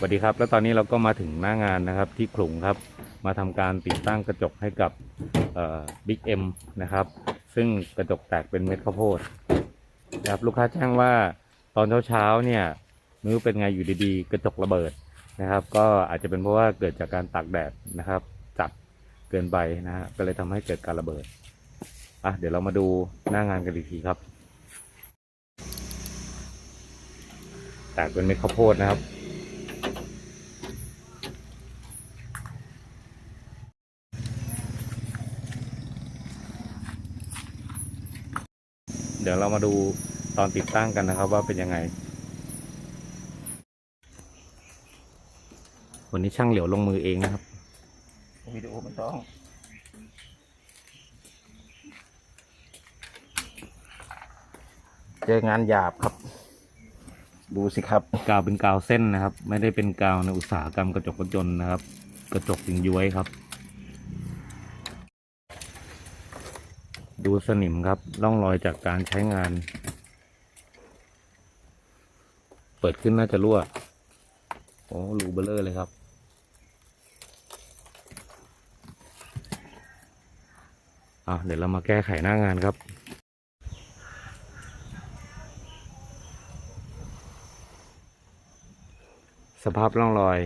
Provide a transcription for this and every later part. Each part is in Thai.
สวัสดีครับ แล้วตอนนี้เราก็มาถึงหน้างานนะครับที่ขลุงครับ มาทำการติดตั้งกระจกให้กับบิ๊กเอ็มนะครับ ซึ่งกระจกแตกเป็นเม็ดข้าวโพดนะครับลูกค้าแจ้งว่าตอนเช้าๆเนี่ยไม่รู้เป็นไงอยู่ดีๆ กระจกระเบิดนะครับ ก็อาจจะเป็นเพราะว่าเกิดจากการตากแดดนะครับ จัดเกินไปนะฮะก็เลยทำให้เกิดการระเบิดอะเดี๋ยวเรามาดูหน้างานกันอีกทีครับแตกเป็นเม็ดข้าวโพดนะครับ ดี๋ยวเรามาดูตอนติดตั้งกันนะครับว่าเป็นยังไง วันนี้ช่างเหลียวลงมือเองนะครับวิดีโอมันต้องเจองานหยาบครับ ดูสิครับ กาวเป็นกาวเส้นนะครับ ไม่ได้เป็นกาวในอุตสาหกรรมกระจกรถยนต์นะครับ กระจกถึงย้วยครับ ดูสนิมครับร่องรอยจากการใช้งาน เปิดขึ้นน่าจะรั่วโอ้รูเบลเลอร์เลยครับ อะเดี๋ยวเรามาแก้ไขหน้างานครับสภาพร่องรอย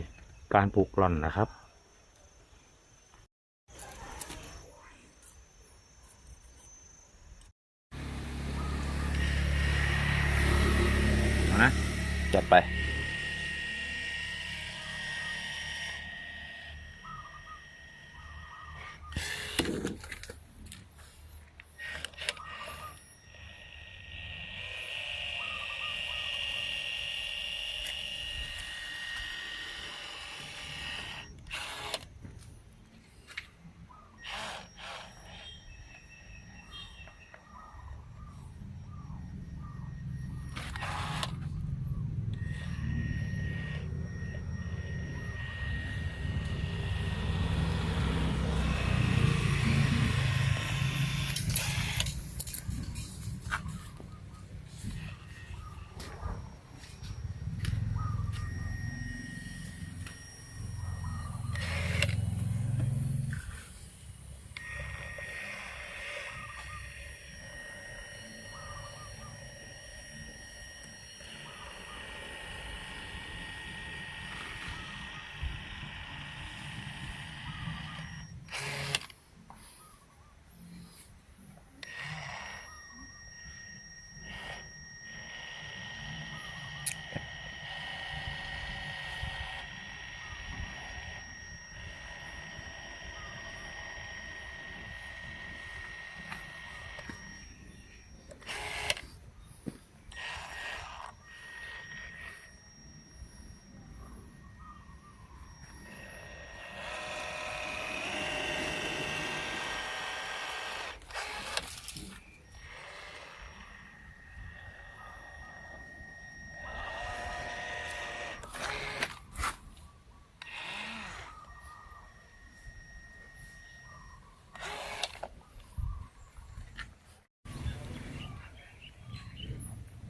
การปลูกกล่อนนะครับ เอานะ จัดไป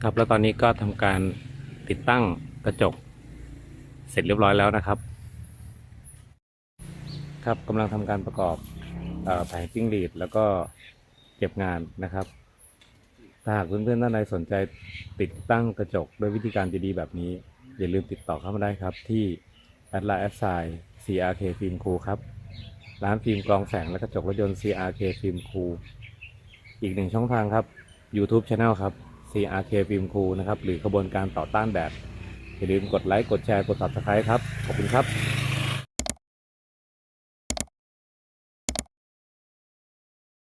ครับแล้วตอนนี้ก็ทำการติดตั้งกระจกเสร็จเรียบร้อยแล้วนะครับ ครับกำลังทำการประกอบอแผงจิ้งหรีดแล้วก็เก็บงานนะครับ ถ้าหากเพื่อนๆท่านใดสนใจติดตั้งกระจกด้วยวิธีการดีๆแบบนี้ อย่าลืมติดต่อเข้ามาได้ครับที่แอดไลน์แอดไซน์ CRK ฟิล์มคูครับ ร้านฟิล์มกรองแสงและกระจกรถยนต์ CRK ฟิล์มคูอีกหนึ่งช่องทางครับ YouTube Channel ครับ CRK ฟิล์มคูนะครับ หรือขบวนการต่อต้านแดดอย่าลืมกดไลค์ กดแชร์ กด Subscribe ครับ ขอบคุณครับ